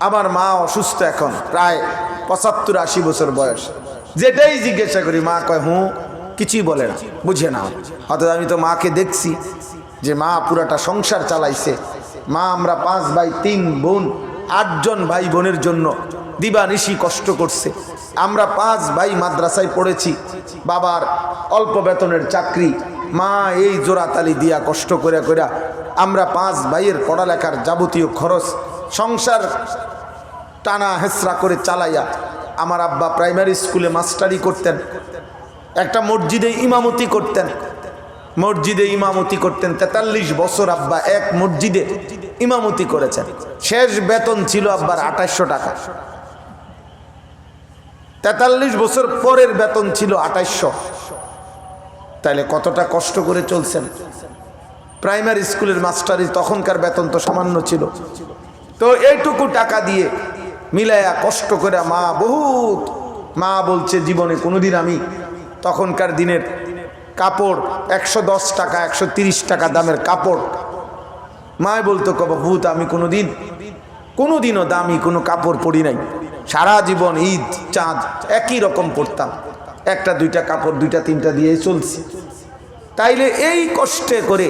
আমার মা অসুস্থ এখন, প্রায় পঁচাত্তর আশি বছর বয়স। যেটাই জিজ্ঞাসা করি, মা কয়, হুঁ, কিছুই বলে না, বুঝে না অর্থাৎ আমি তো মাকে দেখছি যে মা পুরাটা সংসার চালাইছে। মা, আমরা পাঁচ ভাই, তিন বোন, আটজন ভাই বোনের জন্য দিবা দিবানিশি কষ্ট করছে। আমরা পাঁচ ভাই মাদ্রাসায় পড়েছি, বাবার অল্প বেতনের চাকরি। মা এই জোড়াতালি দিয়া কষ্ট করে করে আমরা পাঁচ ভাইয়ের পড়ালেখার যাবতীয় খরচ সংসার টানা হেসরা করে চালাইয়া আমার আব্বা প্রাইমারি স্কুলে মাস্টারি করতেন, একটা মসজিদে ইমামতি করতেন, মসজিদে ইমামতি করতেন, তেতাল্লিশ বছর আব্বা এক মসজিদে ইমামতি করেছেন। শেষ বেতন ছিল আব্বার আঠাশশো টাকা। তেতাল্লিশ বছর পরের বেতন ছিল আঠাশশো। তাইলে কতটা কষ্ট করে চলছেন? প্রাইমারি স্কুলের মাস্টারি তখনকার বেতন তো সামান্য ছিল। তো এইটুকু টাকা দিয়ে মিলাইয়া কষ্ট করে মা বহুত, মা বলছে, জীবনে কোনোদিন আমি তখনকার দিনের কাপড়, একশো দশ টাকা, একশো টাকা দামের কাপড়। মায় বলতো, কব ভূত, আমি কোনোদিন, কোনোদিনও দামি কোনো কাপড় পরি নাই। সারা জীবন ঈদ, চাঁদ, একই রকম পরতাম। একটা, দুইটা কাপড়, দুইটা, তিনটা দিয়ে চলছি। তাইলে এই কষ্টে করে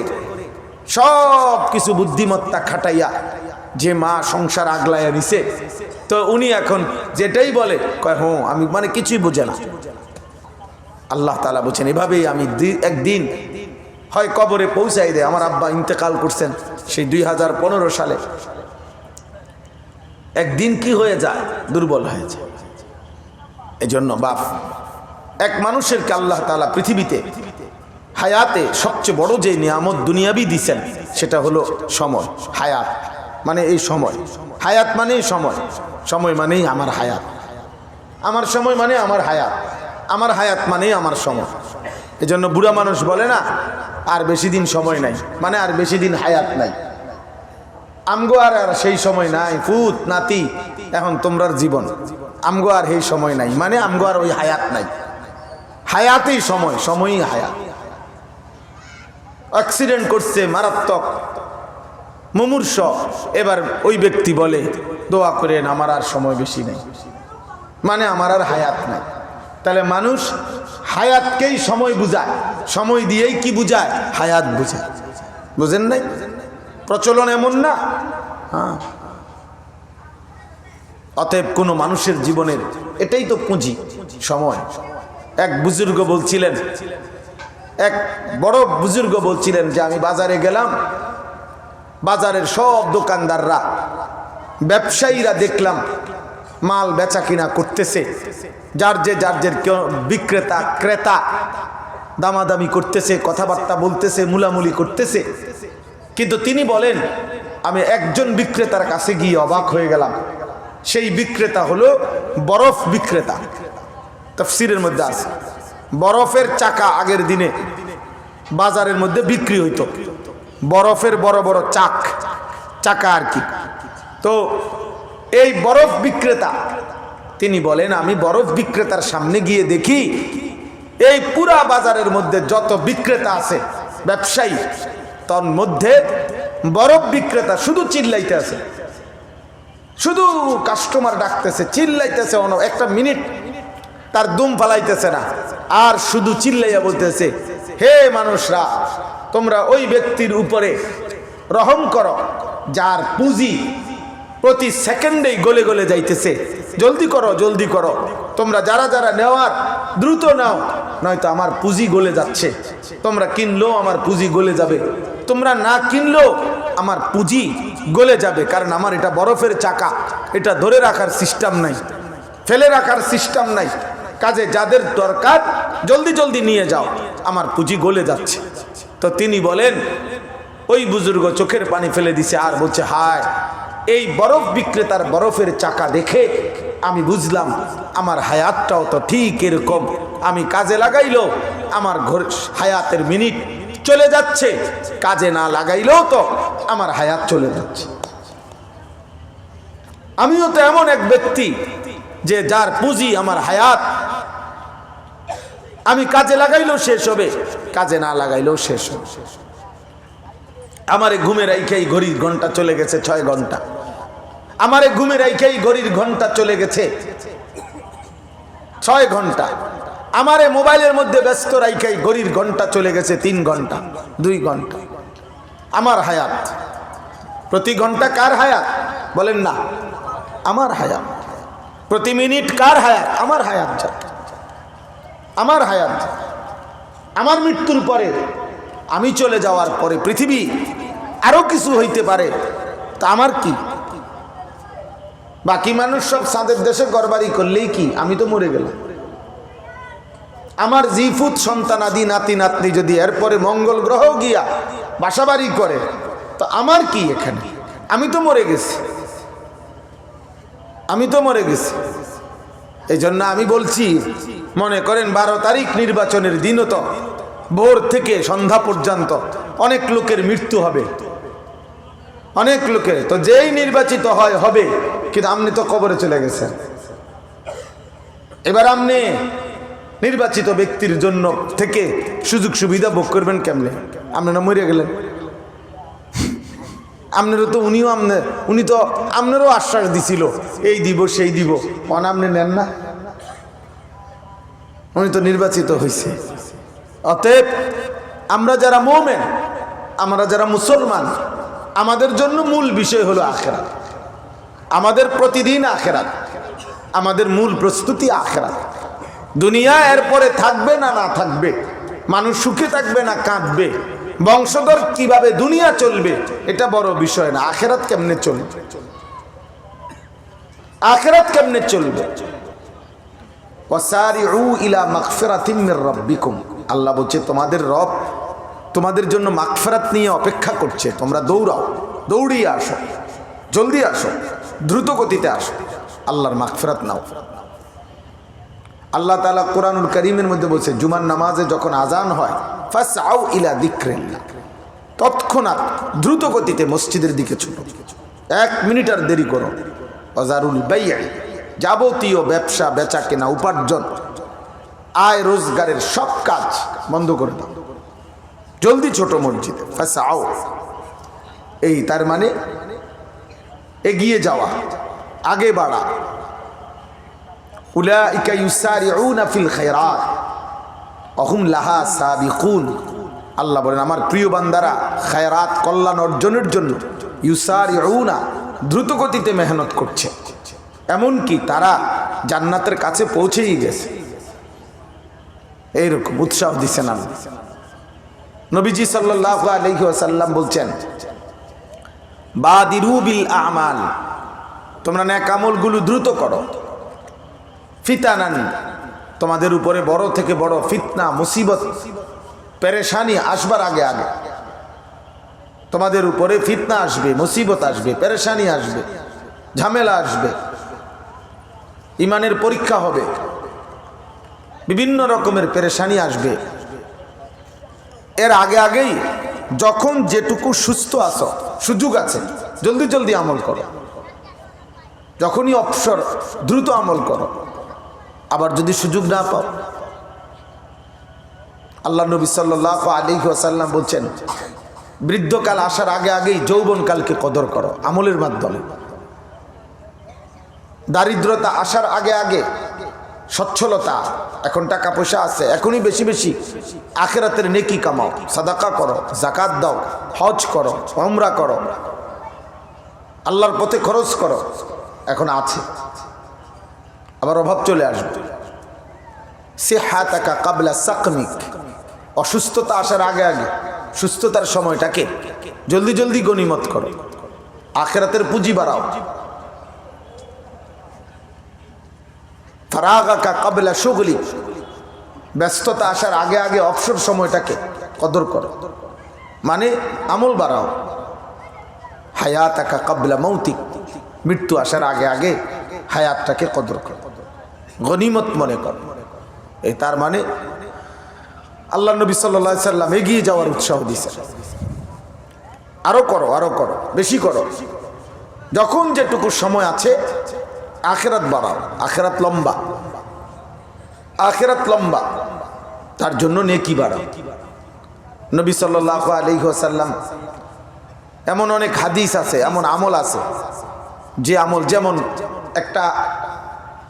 সব কিছু বুদ্ধিমত্তা খাটাইয়া যে মা সংসার আগলাইয়া নিছে তো উনি এখন যেটাই বলে, কয় হ্যাঁ আমি মানে কিছুই বোঝে না। আল্লাহ তালা বলছেন, এভাবেই আমি একদিন হয় কবরে পৌঁছাই দেয় আমার আব্বা ইন্তেকাল করছেন সেই দুই হাজার পনেরো সালে। একদিন কি হয়ে যায়? দুর্বল হয়ে যায়। এজন্য বাপ, এক মানুষেরকে আল্লাহ তালা পৃথিবীতে, হায়াতে সবচেয়ে বড় যে নিয়ামত দুনিয়াবি দিছেন, সেটা হলো সময়, হায়াত। মানে এই সময়। হায়াত মানেই সময়। সময় মানেই আমার হায়াত। আমার সময় মানে আমার হায়াত। আমার হায়াত মানেই আমার সময়। এজন্য বুড়া মানুষ বলে না, আর বেশি দিন সময় নাই। মানে আর বেশি দিন হায়াত নাই। আমগো আর আর সেই সময় নাই। ফুত, নাতি, এখন তোমরার জীবন। আমগো আর সেই সময় নাই। মানে আমগো আর ওই হায়াত নাই। হায়াতেই সময়, সময়ই হায়াত। অ্যাক্সিডেন্ট করছে, মারাত্মক। মুমূর্ষ। এবার ওই ব্যক্তি বলে, দোয়া করেন, আমার আর সময় বেশি নেই। মানে আমার আর হায়াত নাই। তাহলে মানুষ হায়াতকেই সময় বুঝায়। সময় দিয়েই কি বুঝায়? হায়াত বুঝায়। বুঝেন নাই? প্রচলন এমন না? হ্যাঁ। অতএব কোনো মানুষের জীবনের এটাই তো পুঁজি, সময়। এক বুজুর্গ বলছিলেন, এক বড় বুজুর্গ বলছিলেন যে, আমি বাজারে গেলাম বাজারের সব দোকানদাররা, ব্যবসায়ীরা দেখলাম, মাল বেচা কিনা করতেছে। যার যে যার যে বিক্রেতা, ক্রেতা, দামাদামি করতেছে, কথাবার্তা বলতেছে, মুলামুলি করতেছে। কিন্তু তিনি বলেন, আমি একজন বিক্রেতার কাছে গিয়ে অবাক হয়ে গেলাম। সেই বিক্রেতা হলো বরফ বিক্রেতা। তফসিরের মধ্যে আছে। বরফের চাকা আগের দিনে বাজারের মধ্যে বিক্রি হইতো। বরফের বড় বড় চাক, চাকা আর কি। তো এই বরফ বিক্রেতা, তিনি বলেন, আমি বরফ বিক্রেতার সামনে গিয়ে দেখি, এই পুরা বাজারের মধ্যে যত বিক্রেতা আছে, ব্যবসায়ী তন মধ্যে বরফ বিক্রেতা শুধু চিল্লাইতে আছে। শুধু কাস্টমার ডাকতেছে, চিল্লাইতেছে অন- একটা মিনিট তার দুম ফালাইতেছে না, আর শুধু চিল্লাইয়া বলতেছে, হে মানুষরা তোমরা ওই ব্যক্তির উপরে রহম করো, যার পুঁজি প্রতি সেকেন্ডেই গলে গলে যাইতেছে। জলদি করো জলদি করো। তোমরা যারা যারা নেওয়ার, দ্রুত নাও, নয়তো আমার পুঁজি গলে যাচ্ছে। তোমরা কিনলেও আমার পুঁজি গলে যাবে। তোমরা না কিনলেও আমার পুঁজি গলে যাবে, কারণ আমার এটা বরফের চাকা। এটা ধরে রাখার সিস্টেম নাই, ফেলে রাখার সিস্টেম নাই। কাজে যাদের দরকার, জলদি জলদি নিয়ে যাও। আমার পুঁজি গলে যাচ্ছে। তো তিনি বলেন, ওই বুজুর্গ চোখের পানি ফেলে দিছে আর বলছে, হায়, এই বরফ বিক্রেতার বরফের চাকা দেখে আমি বুঝলাম আমার হায়াতটাও তো ঠিক এরকম। আমি কাজে লাগাইলো, আমার ঘর হায়াতের মিনিট চলে যাচ্ছে, কাজে না লাগাইলেও তো আমার হায়াত চলে যাচ্ছে। আমিও তো এমন এক ব্যক্তি যে যার পুঁজি আমার হায়াত আমি কাজে লাগাইলেও শেষ হবে, কাজে না লাগাইলেও শেষ হবে। আমার এই ঘুমের আইখাই ঘড়ির ঘণ্টা চলে গেছে ছয় ঘণ্টা। আমারে ঘুমের রাইখাই ঘড়ির ঘণ্টা চলে গেছে ছয় ঘণ্টা। আমারে মোবাইলের মধ্যে ব্যস্ত রাইখাই ঘড়ির ঘণ্টা চলে গেছে তিন ঘণ্টা, দুই ঘণ্টা। আমার হায়াত। প্রতি ঘণ্টা কার হায়াত? বলেন না, আমার হায়াত। প্রতি মিনিট কার হায়াত? আমার হায়াত যা আমার হায়াত, আমার মৃত্যুর পরে আমি চলে যাওয়ার পরে পৃথিবী আরও কিছু হইতে পারে, তা আমার কি? বাকি মানুষ সব সাদের দেশে গড়বাড়ি করলেই কি? আমি তো মরে গেলাম। আমার জিফুত সন্তান আদি নাতি নাতনি যদি এরপরে মঙ্গল গ্রহ গিয়া বাসাবাড়ি করে, তো আমার কি এখানে? আমি তো মরে গেছি। আমি তো মরে গেছি। এই জন্য আমি বলছি মনে করেন বারো তারিখ নির্বাচনের দিনও তো, ভোর থেকে সন্ধ্যা পর্যন্ত অনেক লোকের মৃত্যু হবে। অনেক লোকের, তো যেই নির্বাচিত হয়, হবে। কিন্তু আপনি তো কবরে চলে গেছেন। এবার আপনি নির্বাচিত ব্যক্তির জন্য থেকে সুযোগ সুবিধা ভোগ করবেন কেমনে? আপনারা মরে গেলেন। আপনারও তো উনিও আপনার উনি তো আপনারও আশ্বাস দিছিল, এই দিব, সেই দিব। অন আপনি নেন না। উনি তো নির্বাচিত হয়েছে অতএব আমরা যারা মোমেন, আমরা যারা মুসলমান, আমাদের জন্য মূল বিষয় হলো আখেরাত। আমাদের প্রতিদিন আখেরাত, আমাদের মূল প্রস্তুতি আখেরাত। দুনিয়া এরপরে থাকবে না না থাকবে? মানুষ সুখে থাকবে না কাঁদবে? বংশধর কীভাবে দুনিয়া চলবে? এটা বড় বিষয় না। আখেরাত কেমনে চলবে? আখেরাত কেমনে চলবে? আল্লাহ বলছে, তোমাদের রব তোমাদের জন্য মাগফিরাত নিয়ে অপেক্ষা করছে। তোমরা দৌড়াও, দৌড়িয়ে আসো, জলদি আসো, দ্রুত গতিতে আসো। আল্লাহর মাগফিরাত নাও। আল্লাহ তাআলা কোরআনুল করিমের মধ্যে বলছে, জুমার নামাজে যখন আজান হয়, ফাসআউ ইলা যিকরিল্লাহ। তৎক্ষণাৎ দ্রুত গতিতে মসজিদের দিকে ছুটো। এক মিনিট আর দেরি করো। অজারুল বাইয়াই যাবতীয় ব্যবসা, বেচা কেনা, উপার্জন, আয় রোজগারের সব কাজ বন্ধ করে দাও। জলদি ছোট মসজিদে ফাসাও এই তার মানে এগিয়ে যাওয়া, আগে বাড়া। উলাইকা ইউসারিউনা ফিল খায়রাত। অহুম লাহা সাবিকুন। আল্লাহ বলেন, আমার প্রিয় বান্দারা, খায়রাত কল্যাণ অর্জনের জন্য ইউসারিউনা দ্রুত গতিতে মেহনত করছে। এমনকি তারা জান্নাতের কাছে পৌঁছেই গেছে। এইরকম উৎসাহ দিচ্ছেন আল্লাহ। নবীজি সাল্লাহ আলহি আসাল্লাম বলছেন, বাদিরু বিল আমাল, তোমরা ন্যাক আমলগুলো দ্রুত করো। ফিতানান, তোমাদের উপরে বড় থেকে বড় ফিতনা, মুসিবত, পেরেশানি আসবার আগে আগে। তোমাদের উপরে ফিতনা আসবে, মুসিবত আসবে, পেরেশানি আসবে, ঝামেলা আসবে। ইমানের পরীক্ষা হবে। বিভিন্ন রকমের পেরেশানি আসবে। এর আগে আগেই যখন যেটুকু সুস্থ আছো, সুযোগ আছে, জলদি জলদি আমল করো। যখনই অবসর, দ্রুত আমল করো। আবার যদি সুযোগ না পাও। আল্লাহ নবী সাল্লাহ আলী আসাল্লাম বলছেন, বৃদ্ধকাল আসার আগে আগেই যৌবনকালকে কদর করো, আমলের মাধ্যমে। দারিদ্রতা আসার আগে আগে, সচ্ছলতা, এখন টাকা পয়সা আছে, এখনই বেশি বেশি। আখেরাতের নেকি কামাও, সাদাকা করো জাকাত দাও, হজ করো অমরা করো। আল্লাহর পথে খরচ করো, এখন আছে। আবার অভাব চলে আসবে। সে হাতাকা কাবলা সাকমিক। অসুস্থতা আসার আগে আগে, সুস্থতার সময়টাকে জলদি জলদি গণিমত করো। আখেরাতের পুঁজি বাড়াও। ফারাগাকা কাবলা সুগলি ব্যস্ততা আসার আগে আগে অবসর সময়টাকে কদর করো। মানে আমল বাড়াও। হায়াত হায়াতাকা কাবলা মৌতিক মৃত্যু আসার আগে আগে হায়াতটাকে কদর করো। গনিমত মনে কর। এই তার মানে আল্লাহ নবী সাল্লা সাল্লাম এগিয়ে যাওয়ার উৎসাহ দিছে আরও করো আরও করো, বেশি করো। যখন যেটুকু সময় আছে আখেরাত বাড়াও, আখেরাত লম্বা। আখেরাত লম্বা। তার জন্য নেকি বাড়াও। নবী সাল্লাহ আলী সাল্লাম এমন অনেক হাদিস আছে, এমন আমল আছে, যে আমল যেমন একটা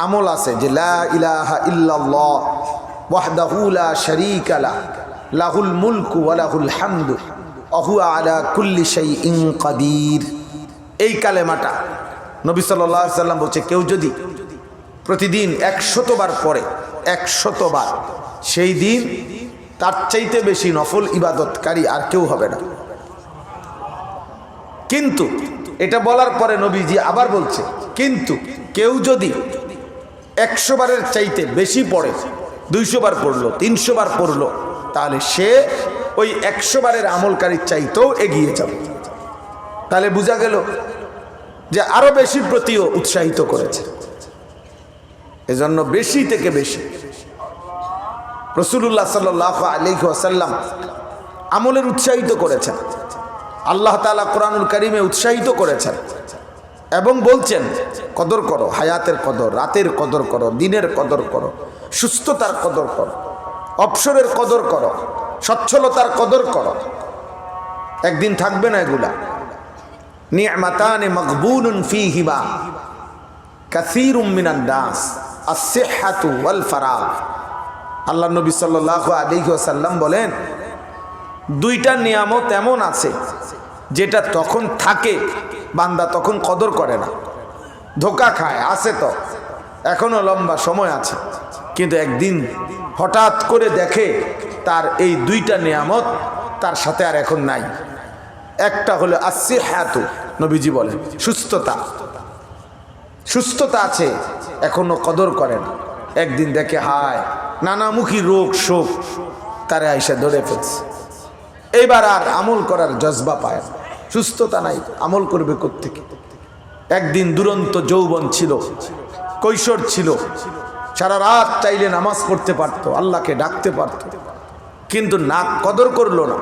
আমল আছে যে লা ইলাহা ইল্লাল্লাহ ওয়াহদাহু লা শারীকা লা, লাহুল মুলকু ওয়া লাহুল হামদু অহুয়া আলা কুল্লি শাইইন কাদির। এই কালেমাটা নবী সাল্লাল্লাহু সাল্লাম বলছে, কেউ যদি প্রতিদিন একশতবার পরে একশতবার, সেই দিন তার চাইতে বেশি নফল ইবাদতকারী আর কেউ হবে না। কিন্তু এটা বলার পরে নবীজি আবার বলছে, কিন্তু কেউ যদি একশো বারের চাইতে বেশি পড়ে দুইশো বার পড়ল তিনশো বার পড়ল, তাহলে সে ওই একশো বারের আমলকারীর চাইতেও এগিয়ে যাবে। তাহলে বোঝা গেল যে আরও বেশি প্রতিও উৎসাহিত করেছে। এজন্য বেশি থেকে বেশি। রসুল্লাহ সাল্লাহ আলিক আসাল্লাম আমলের উৎসাহিত করেছেন। আল্লাহ তালা কোরআনুল করিমে উৎসাহিত করেছেন এবং বলছেন, কদর করো, হায়াতের কদর, রাতের কদর করো, দিনের কদর করো, সুস্থতার কদর করো, অবসরের কদর করো, সচ্ছলতার কদর করো। একদিন থাকবে না এগুলা। মকবুলুন ফিহিমা কাসীরুম মিনান নাস, আস-সিহহাতু ওয়াল ফারাগ। আল্লাহ নবী সাল্লাল্লাহু আলাইহি ওয়াসাল্লাম বলেন, দুইটা নিয়ামত এমন আছে, যেটা তখন থাকে, বান্দা তখন কদর করে না। ধোকা খায়, আছে তো, এখনও লম্বা সময় আছে। কিন্তু একদিন হঠাৎ করে দেখে তার এই দুইটা নিয়ামত তার সাথে আর এখন নাই। একটা হলো আসছে হ্যাতু নবীজি বলেন, সুস্থতা। সুস্থতা আছে, এখনও কদর করেন। একদিন দেখে হায়, নানামুখী রোগ শোক, তারা আইসা ধরে ফেলছে। এইবার আর আমল করার জজবা পায় সুস্থতা নাই, আমল করবে কোত্থেকে? একদিন দুরন্ত যৌবন ছিল, কৈশোর ছিল, সারা রাত চাইলে নামাজ পড়তে পারত, আল্লাহকে ডাকতে পারত। কিন্তু না কদর করল না।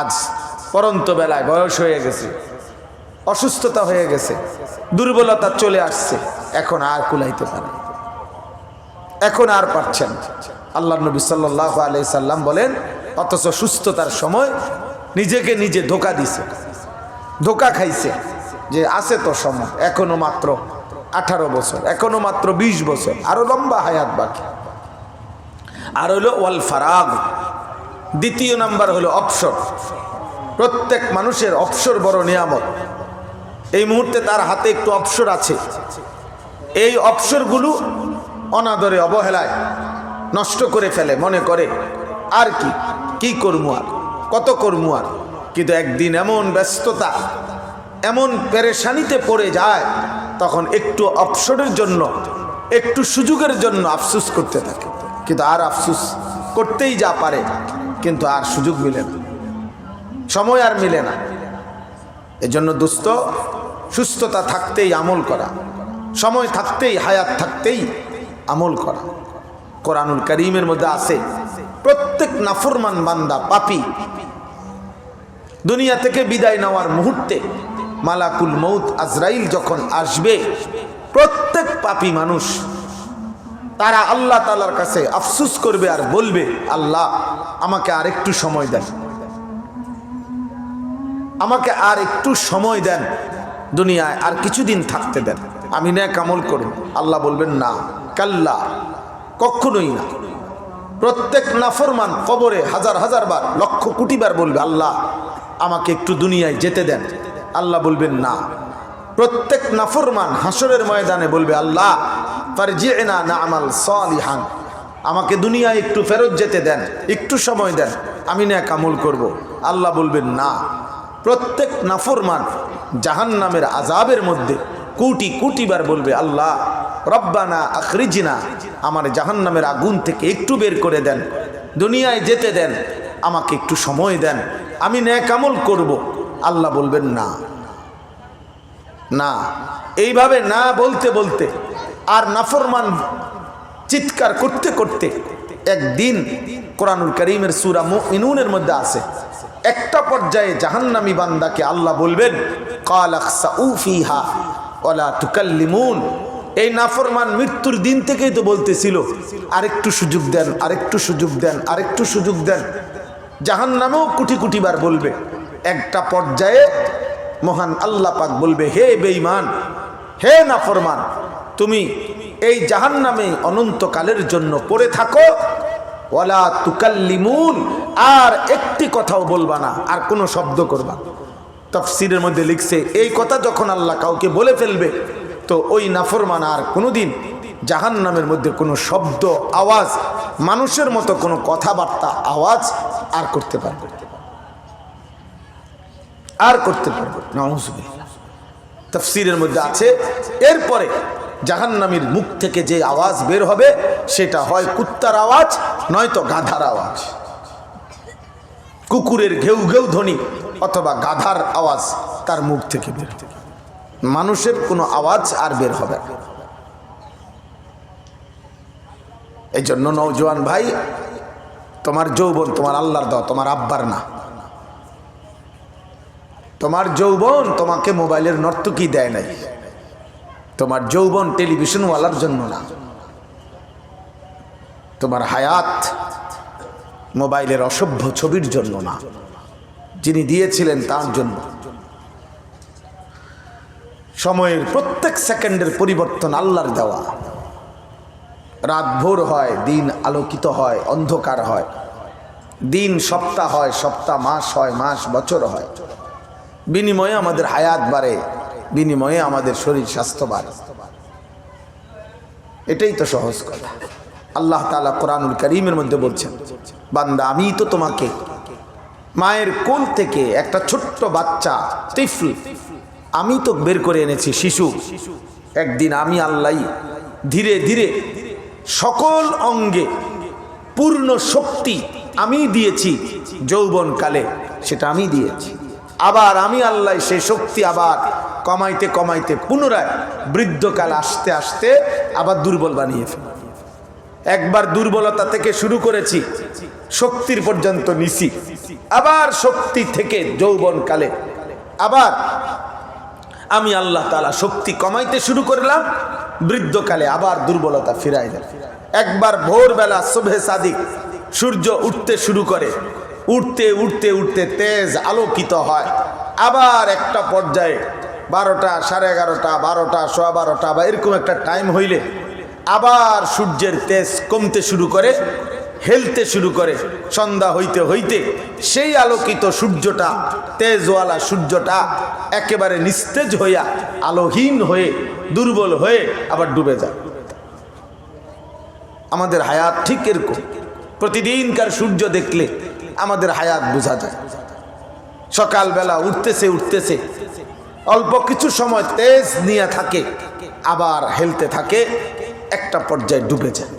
আজ পরন্ত বেলায় বয়স হয়ে গেছে, অসুস্থতা হয়ে গেছে, দুর্বলতা চলে আসছে, এখন আর কুলাইতে পারে এখন আর পারছেন আল্লাহ নবী সাল্লাহ আলি সাল্লাম বলেন, অথচ সুস্থতার সময় নিজেকে নিজে ধোকা দিছে, ধোকা খাইছে যে আছে তো সময়, এখনও মাত্র আঠারো বছর, এখনও মাত্র ২০ বছর, আরও লম্বা হায়াত বাকি। আর হলো ওয়াল ফারাগ, দ্বিতীয় নাম্বার হলো অপসর প্রত্যেক মানুষের অপসর বড় নিয়ামত। এই মুহূর্তে তার হাতে একটু অপসর আছে। এই অপসরগুলো অনাদরে অবহেলায় নষ্ট করে ফেলে, মনে করে, আর কি? কি করব আর? কত করব আর? কিন্তু একদিন এমন ব্যস্ততা, এমন পেরেশানিতে পড়ে যায়, তখন একটু অপসরের জন্য, একটু সুযোগের জন্য আফসুস করতে থাকে। কিন্তু আর আফসুস করতেই যা পারে, কিন্তু আর সুযোগ মিলে না। সময় আর মিলে না। এজন্য দুস্থ, সুস্থতা থাকতেই আমল করা। সময় থাকতেই, হায়াত থাকতেই আমল করা। কোরআনুল করিমের মধ্যে আছে, প্রত্যেক নাফরমান বান্দা পাপি। দুনিয়া থেকে বিদায় নেওয়ার মুহূর্তে মালাকুল মৌত আজরাইল যখন আসবে, প্রত্যেক পাপি মানুষ তারা আল্লাহ তালার কাছে আফসুস করবে আর বলবে, আল্লাহ, আমাকে আর একটু সময় দেন। আমাকে আর একটু সময় দেন। দুনিয়ায় আর কিছুদিন থাকতে দেন। আমি ন্যাক আমল করব আল্লাহ বলবেন, না, কাল্লা, কখনোই না। প্রত্যেক নাফরমান কবরে হাজার হাজার বার, লক্ষ কোটি বার বলবে, আল্লাহ, আমাকে একটু দুনিয়ায় যেতে দেন। আল্লাহ বলবেন, না। প্রত্যেক নাফরমান হাসরের ময়দানে বলবে, আল্লাহ, ফারজিনা না আমাল সলিহান, আমাকে দুনিয়ায় একটু ফেরত যেতে দেন, একটু সময় দেন, আমি না কামল করব। আল্লাহ বলবেন, না। প্রত্যেক নাফরমান জাহান নামের আজাবের মধ্যে কোটি কোটিবার বলবে, আল্লাহ, রব্বানা আখরিজিনা। আমার জাহান নামের আগুন থেকে একটু বের করে দেন, দুনিয়ায় যেতে দেন, আমাকে একটু সময় দেন, আমি ন্যাকামল করব। আল্লাহ বলবেন, না। না। এইভাবে না বলতে বলতে আর নাফরমান চিৎকার করতে করতে একদিন কোরআনুল করিমের সুরা ইনুনের মধ্যে আছে একটা পর্যায়ে জাহান্নামী বান্দাকে আল্লাহ বলবেন তুকাল্লিমুন। এই নাফরমান মৃত্যুর দিন থেকেই তো বলতেছিল, আরেকটু সুযোগ দেন, আরেকটু সুযোগ দেন, আরেকটু সুযোগ দেন। জাহান নামেও কুটি কুটিবার বলবে, একটা পর্যায়ে মহান আল্লাহ পাক বলবে, হে বেঈমান, হে নাফরমান, তুমি এই জাহান নামে অনন্তকালের জন্য পড়ে থাকো ওয়ালা তুকাল্লিমুন, আর একটি কথাও বলবা না, আর কোনো শব্দ করবা। তফসিরের মধ্যে লিখছে, এই কথা যখন আল্লাহ কাউকে বলে ফেলবে, তো ওই নাফরমান আর কোনোদিন জাহান নামের মধ্যে কোনো শব্দ, আওয়াজ, মানুষের মতো কোনো কথাবার্তা, আওয়াজ আর করতে পারবে আর করতে পারবে নজুবিল্লা তফসিরের মধ্যে আছে, এরপরে জাহান্নামীর মুখ থেকে যে আওয়াজ বের হবে, সেটা হয় কুত্তার আওয়াজ, নয়তো গাধার আওয়াজ। কুকুরের ঘেউ ঘেউ ধ্বনি অথবা গাধার আওয়াজ তার মুখ থেকে বের মানুষের কোনো আওয়াজ আর বের হবে না। এই জন্য নৌজওয়ান ভাই, তোমার যৌবন তোমার আল্লাহর দাও তোমার আব্বার না। তোমার যৌবন তোমাকে মোবাইলের নর্তকি দেয় নাই। তোমার যৌবন টেলিভিশনওয়ালার জন্য না। তোমার হায়াত মোবাইলের অসভ্য ছবির জন্য না। যিনি দিয়েছিলেন তার জন্য। সময়ের প্রত্যেক সেকেন্ডের পরিবর্তন আল্লাহর দেওয়া। রাত ভোর হয়, দিন আলোকিত হয়, অন্ধকার হয়। দিন সপ্তাহ হয়, সপ্তাহ মাস হয়, মাস বছর হয়। বিনিময়ে আমাদের হায়াত বাড়ে। বিনিময়ে আমাদের শরীর স্বাস্থ্য বাড়ে এটাই তো সহজ কথা। আল্লাহ তালা কোরআনুল করিমের মধ্যে বলছেন, বান্দা, আমি তো তোমাকে মায়ের কোল থেকে একটা ছোট্ট বাচ্চা টিফল আমি তো বের করে এনেছি, শিশু। একদিন আমি আল্লাহ ধীরে ধীরে সকল অঙ্গে পূর্ণ শক্তি আমি দিয়েছি, যৌবনকালে সেটা আমি দিয়েছি। আবার আমি আল্লাহ সেই শক্তি আবার কমাইতে কমাইতে পুনরায় বৃদ্ধকাল আসতে আসতে আবার দুর্বল বানিয়ে ফেলি। একবার দুর্বলতা থেকে শুরু করেছি, শক্তির পর্যন্ত নিছি। আবার শক্তি থেকে যৌবনকালে আবার আমি আল্লাহ তালা শক্তি কমাইতে শুরু করলাম, বৃদ্ধকালে আবার দুর্বলতা ফিরাই দেয় একবার ভোরবেলা শোভে সাদিক, সূর্য উঠতে শুরু করে, উঠতে উঠতে উঠতে তেজ আলোকিত হয়। আবার একটা পর্যায়ে বারোটা, সাড়ে এগারোটা, বারোটা, সোয়া বারোটা, বা এরকম একটা টাইম হইলে আবার সূর্যের তেজ কমতে শুরু করে, হেলতে শুরু করে, সন্ধ্যা হইতে হইতে সেই আলোকিত সূর্যটা, তেজওয়ালা সূর্যটা একেবারে নিস্তেজ হইয়া আলোহীন হয়ে, দুর্বল হয়ে আবার ডুবে যায়। আমাদের হায়াত ঠিক এরকম। প্রতিদিনকার সূর্য দেখলে আমাদের হায়াত বোঝা যায়। সকালবেলা উঠতেছে উঠতেছে অল্প কিছু সময় তেজ নিয়ে থাকে, আবার হেলতে থাকে, একটা পর্যায়ে ডুবে যায়।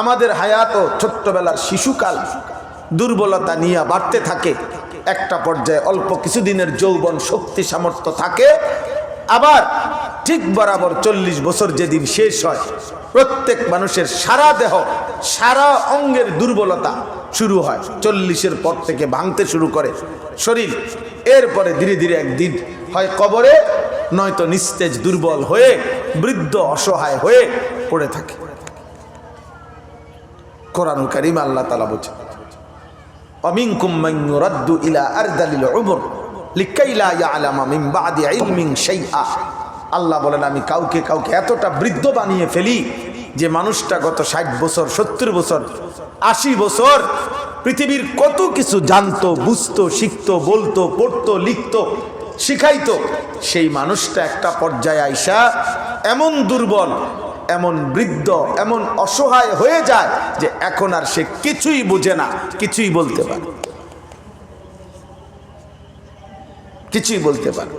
আমাদের হায়াতও ছোট্টবেলার শিশুকাল দুর্বলতা নিয়ে বাড়তে থাকে, একটা পর্যায়ে অল্প কিছুদিনের যৌবন শক্তি সামর্থ্য থাকে, আবার ঠিক বরাবর চল্লিশ বছর যেদিন শেষ হয়, প্রত্যেক মানুষের সারা দেহ, সারা অঙ্গের দুর্বলতা শুরু হয়, চল্লিশের পর থেকে ভাঙতে শুরু করে শরীর। এরপরে ধীরে ধীরে একদিন হয় কবরে, নয়তো নিস্তেজ দুর্বল হয়ে, বৃদ্ধ অসহায় হয়ে পড়ে থাকে। কোরআন করিম আল্লাহ তালা বলছে অমিনকুম মান ইউরাদ্দু ইলা আরদালিল উমর লিকাইলা ইয়ালামা মিন বাদি ইলমিন শাইআ। আল্লাহ বলেন, আমি কাউকে কাউকে এতটা বৃদ্ধ বানিয়ে ফেলি যে মানুষটা গত ষাট বছর, সত্তর বছর, আশি বছর পৃথিবীর কত কিছু জানতো, বুঝতো, শিখতো, বলতো, পড়তো, লিখতো, শিখাইতো, সেই মানুষটা একটা পর্যায়ে আইসা এমন দুর্বল, এমন বৃদ্ধ, এমন অসহায় হয়ে যায় যে এখন আর সে কিছুই বুঝে না, কিছুই বলতে পারে কিছুই বলতে পারে